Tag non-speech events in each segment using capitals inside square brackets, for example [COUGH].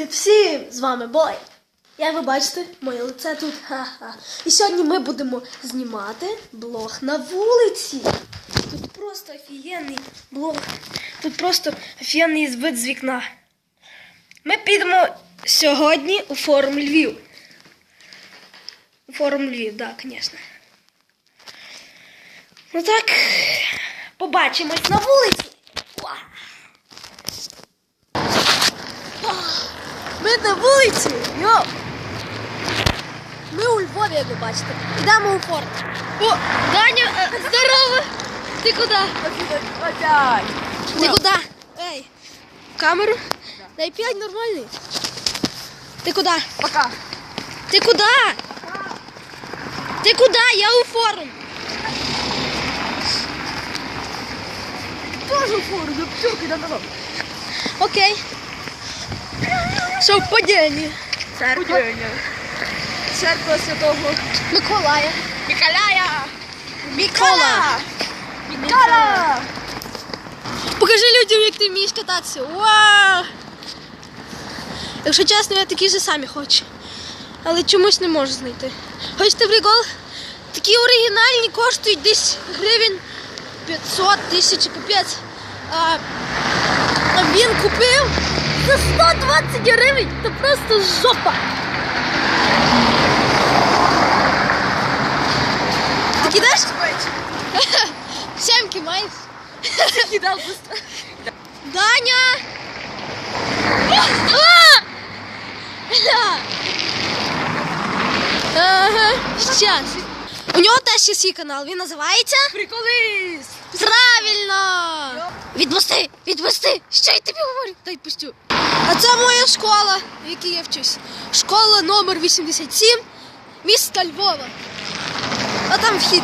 Привіт всім! З вами Бой. Як ви бачите, моє лице тут. Ха-ха. І сьогодні ми будемо знімати блог на вулиці. Тут просто офігенний блог. Тут просто офігенний вид з вікна. Ми підемо сьогодні у форум Львів. У форум Львів, так, да, звісно. Ну так, побачимось на вулиці. Ми на вулиці. Йо! Ми у Львові, як ви бачите. Йдемо у форт. О, Даня, е, здорово! Ти куди? Опять. Ти куди? Ей, камеру? Дай п'ять нормальний. Ти куди? Пока. Ти куди? Ти куди? Я у форум. Тоже фору, да пчелки да назад. Окей. Совпадіння. Церква. Церква Святого Миколая. Миколяя. Микола. Микола. Покажи людям, як ти вмієш кататися. Вау! Якщо чесно, я такі ж самі хочу. Але чомусь не можу знайти. Хочете прикол? Такі оригінальні коштують десь гривень 500 тисяч капець. А він купив за 120 гривень. Це просто жопа. Ти кидаєш? [LAUGHS] Сямки маєш? Кидал быстро. Даня! [LAUGHS] Ага, щас. У нього теж є свій канал, він називається Приколись. Правильно! Відпусти! Відпусти! Що я тобі говорю? Дай пустю. А це моя школа, в якій я вчусь. Школа номер 87 міста Львова. А там вхід.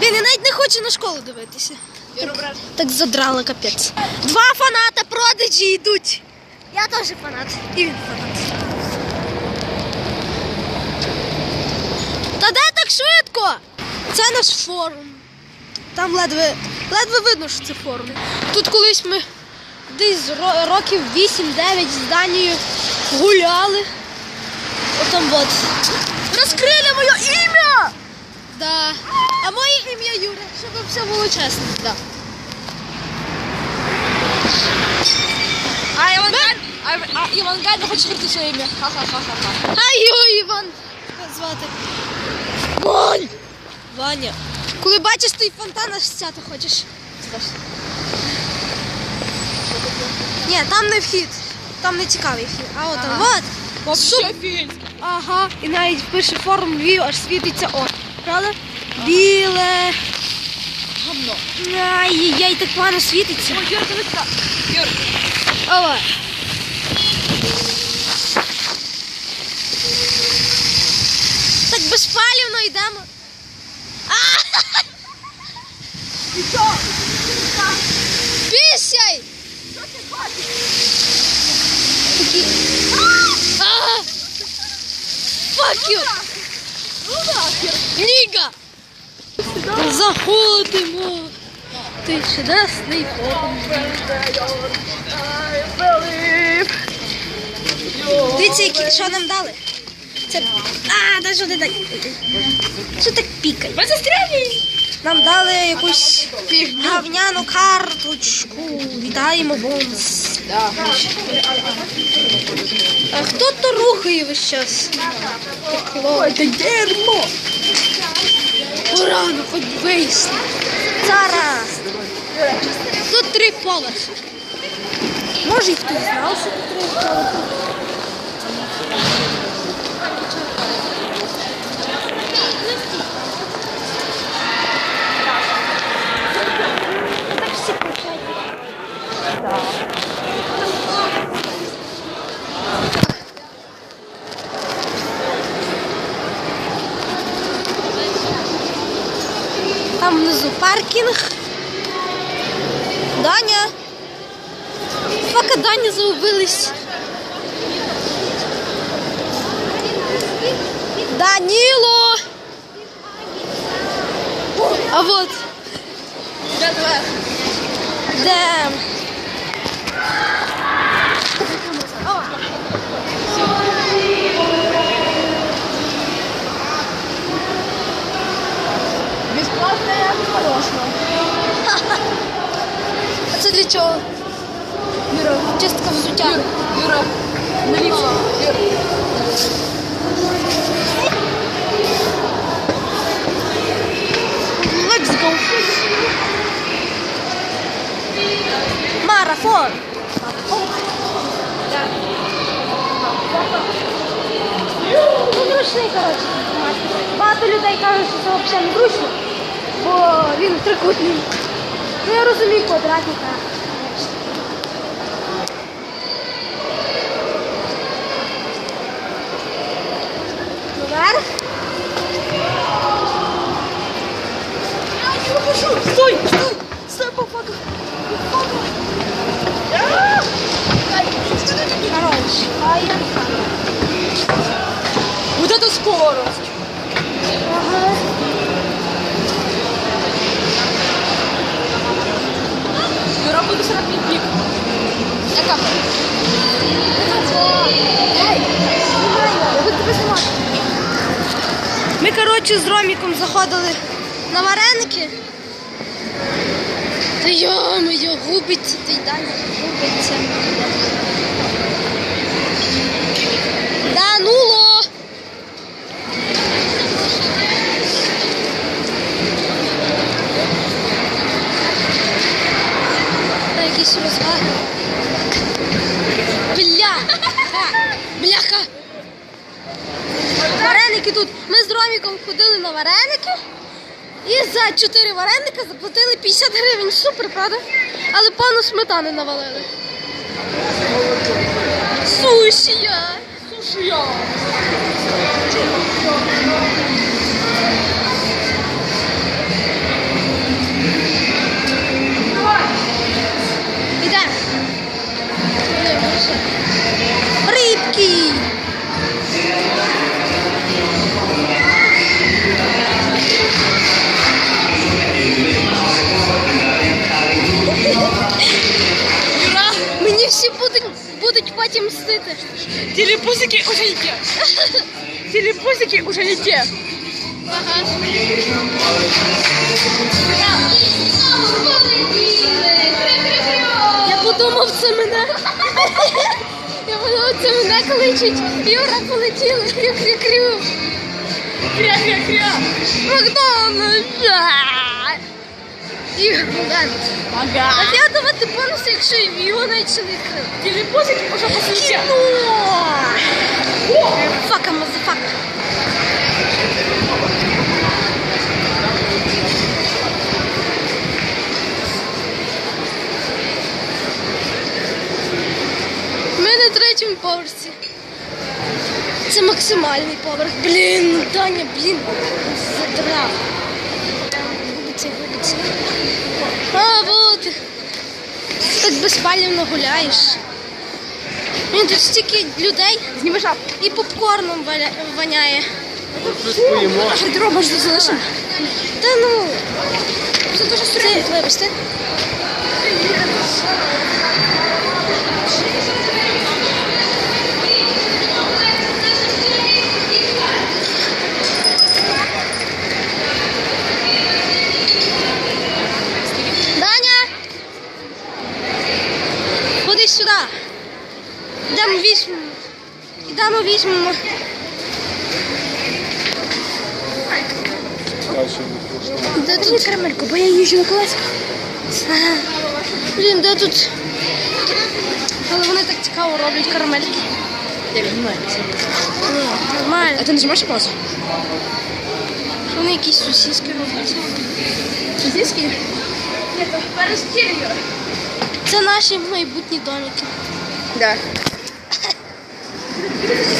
Він я навіть не хочу на школу дивитися. Так задрала капець. Два фаната продажі йдуть. Я теж фанат. І він фанат. Та де так швидко? Це наш форум. Там ледве, ледве видно, що це форум. Тут колись ми десь років 8-9 з Данією гуляли. Отам от. Розкрили моє ім'я! Да. А моє ім'я Юра, щоб все було чесно. Да. А Іван Гань, а, а Іван Гань не хоче скрити своє ім'я. Ха-ха-ха-ха. А його Іван звати. Вань! Ваня. Коли бачиш той фонтан, аж сяти хочеш. Ні, там не вхід. Там не цікавий вхід. А от там, Ага. от. Вообще. Ага. І навіть пише форум Львів, аж світиться о. Правда? Біле. Гавно. Ай-яй, так погано світиться. Ой, Юра, дивись так. Юра. Ова. Так безпалівно йдемо. А! І що? Пісяй! Що ти хочеш? Такі. А! You! Ну нахер. Ніга! Заходимо! Ти чудесний believe. Дивіться, які, що нам дали? Це. А, навіть що дай. Що так пікає? Ви застряли. Нам дали якусь гавняну карточку. Вітаємо бонус. Да. А хто то рухає весь час? Ой, це дерьмо. Порано, хоч вийшли. Зараз. Тут три поверхи. Може, і хтось знав, що тут три поверхи. Там внизу паркінг. Даня. Поки Даня загубились. Даніло! А вот де. класно. А [LAUGHS] це для чого? Юра, чистка взуття. Юра, Юра, наліпка. Юра. Let's go fishing. Марафон. Да. Ну, грустний, коротше. Багато людей кажуть, що це взагалі не грустно. Бо він трикутний. Ну я розумію. Наверх. Стой, стой, стой, попаду. Короче, а я Вот это скорость. Ага. Юра, буде середній пік. Яка? Ми, коротше, з Роміком заходили на вареники. Та йо-моє, губиться, та й далі губиться. Дануло! Та якісь розваги. Бля! Бляха! Вареники тут. Ми з Роміком ходили на вареники. І за 4 вареника заплатили 50 гривень. Але пану сметани навалили. Сушія! Слушай, телепузики уже не те. Телепузики уже не те. Ага. Я подумав, це мене. Я подумав, це мене кличуть. Юра полетіли. Крю-крю-крю. Кря-кря-кря. Макдональдс. І Богдан. Ага. А я давати бонуси, якщо ще не відкрили. Телепузики уже тебя. Кіно! Фака, мазафака. Ми на третьому поверсі. Це максимальний поверх. Блін, ну, Даня, блін, задрав. Губиться, губиться. Так безпалівно гуляєш. Він тут стільки людей Зніми шапку. і попкорном валя- воняє. Гардероб аж залишимо. Та ну. Це дуже стрьомно, вибачте. Даня! Ходи сюди. Йдемо візьмемо. Йдемо візьмемо. Де тут карамельку, бо я їжджу на колесах. Ага. Блін, де тут? Але вони так цікаво роблять карамельки. Я понимаю. Ну, нормально. А ты нажимаешь паузу? Вони якісь сусіски роблять. Сосиски? Нет, перестелью. Це наші майбутні домики. Да.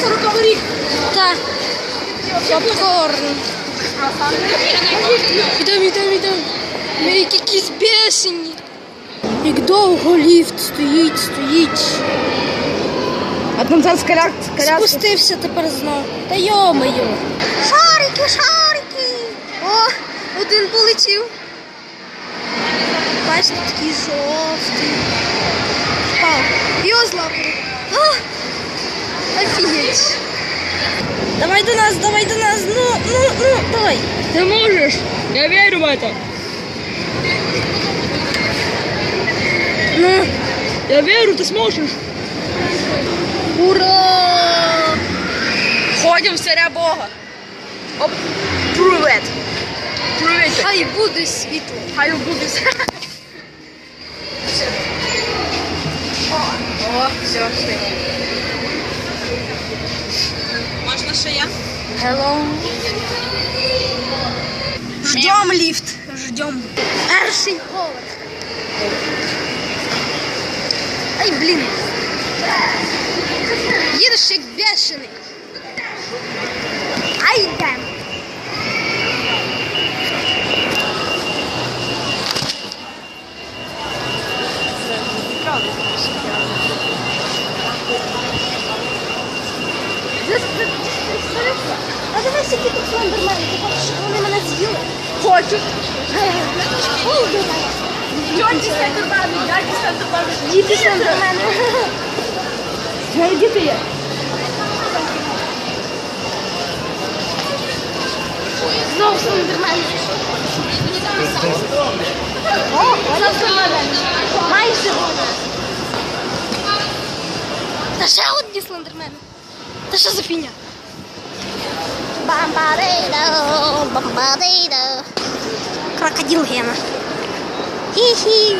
Рукаварик. Так. Попкорн. Ідемо, ідемо, ідемо. Ми як якісь бешені. Як довго ліфт стоїть, стоїть. А там зараз коляк, Спустився тепер знову. Та йо-моє. Шарики, шарики. О, один полетів. Бачите, такий жовтий. Впав. Його злапали. А, Офігеть. Давай до нас, давай до нас. Ну, ну, ну, давай. Ты можешь. Я верю в это. Ну, Я верю, ты сможешь. Ура! Ходим в царя Бога. Оп. Привет. Привет. Хай буде світло. Хай буде. [LAUGHS] О, все, все. Можна ще я? Hello. Ждем ліфт. Ждем. Перший поверх. Ай, блін. Їдеш як бешений. Ай, йдем. А дивись, які тут слендермени. Ти хочеш, щоб вони мене з'їли? Хочу. Слендермени. Дяді Сендермани, дяді Сендермани. Діти слендермени. [LAUGHS] Твої діти є. Знову слендермени. О, вона слендермени. Майже вона. Та ще одні слендермени. Та що за фігня? Бамбарейдо, бамбарейдо. Крокодил Гена. Хі-хі.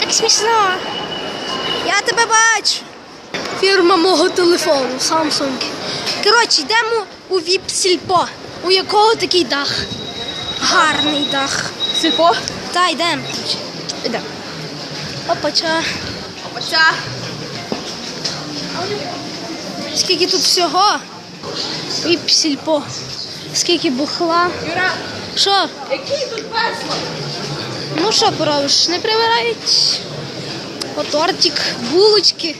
Як смішно. Я тебе бачу. Фірма мого телефону Samsung. Коротше, йдемо у віп сільпо. У якого такий дах? Гарний дах. Сільпо. Та йдемо. Іде. Опача. Оця. Скільки тут всього? Віп сільпо. Скільки бухла. Юра, Що? який тут весело? Ну що поробиш? Не прибирають. О, тортик, булочки.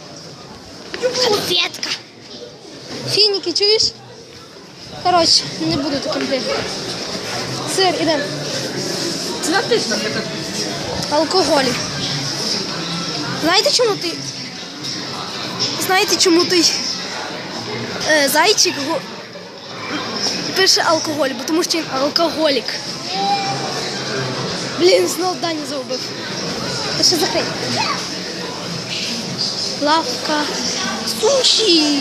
Конфетка. Фініки, чуєш? Коротше, не буду таким дивом. Сир, ідемо. Це натисно. Алкоголі. Знаєте, чому ти? Знаєте, чому той е, зайчик го... пише алкоголь? Бо тому що він алкоголік. Блін, знов Дані загубив. Та що закрий? Лавка. Суші.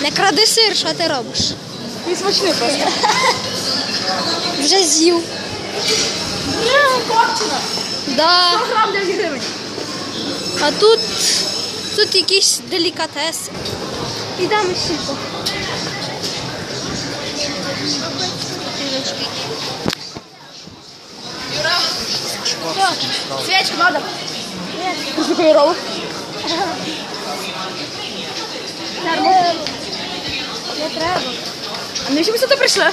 Не кради сир, що ти робиш? Він смачний просто. [LAUGHS] Вже з'їв. Копчено. Да. 100 грам 9 гривень. А тут, тут якісь делікатеси. Ідемо сільпо. Свечку надо. Слухай, ролл. Не треба. А навіщо ми сюди прийшли?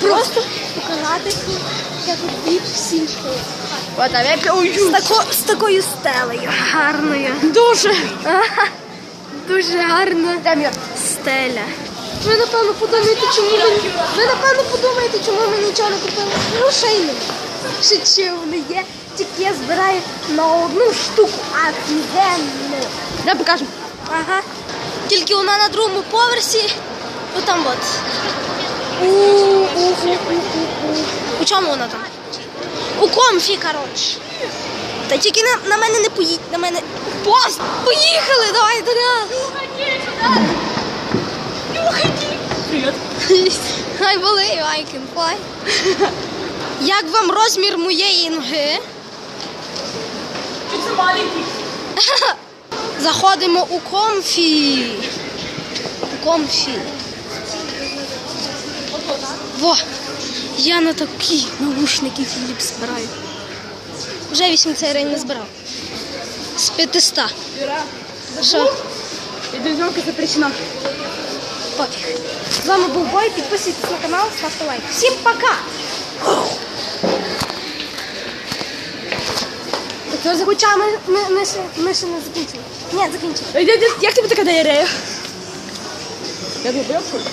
Просто показати, як тут сільпо. От, а я З, тако, з такою стелею. Гарною. Дуже. Дуже гарна Де мір? стеля. Ви напевно подумаєте, чому ми, ви напевно подумаєте, чому ми нічого не купили. Нема. Ще чи вони є, тільки я збираю на одну штуку офігенну. Де покажемо? Ага. Тільки вона на другому поверсі. Отам от. У, чому вона там? У комфі, коротше. Та тільки на, на мене не поїдь, на мене. Пост! Поїхали! Давай туди! Привіт. I believe I can fly. Як вам розмір моєї ноги? Заходимо у комфі. У комфі. Во! Я на такі наушники Філіп збираю. Вже 8 серій не збирав. З 500. Юра. Що? Відеозйомка запрещена. Пофіг. З вами був Бой. Підписуйтесь на канал, ставте лайк. Всім пока! Хоча ми, ми, ми, ще, ми ще не закінчили. Ні, закінчили. Як тобі така диарея? Я не боявся.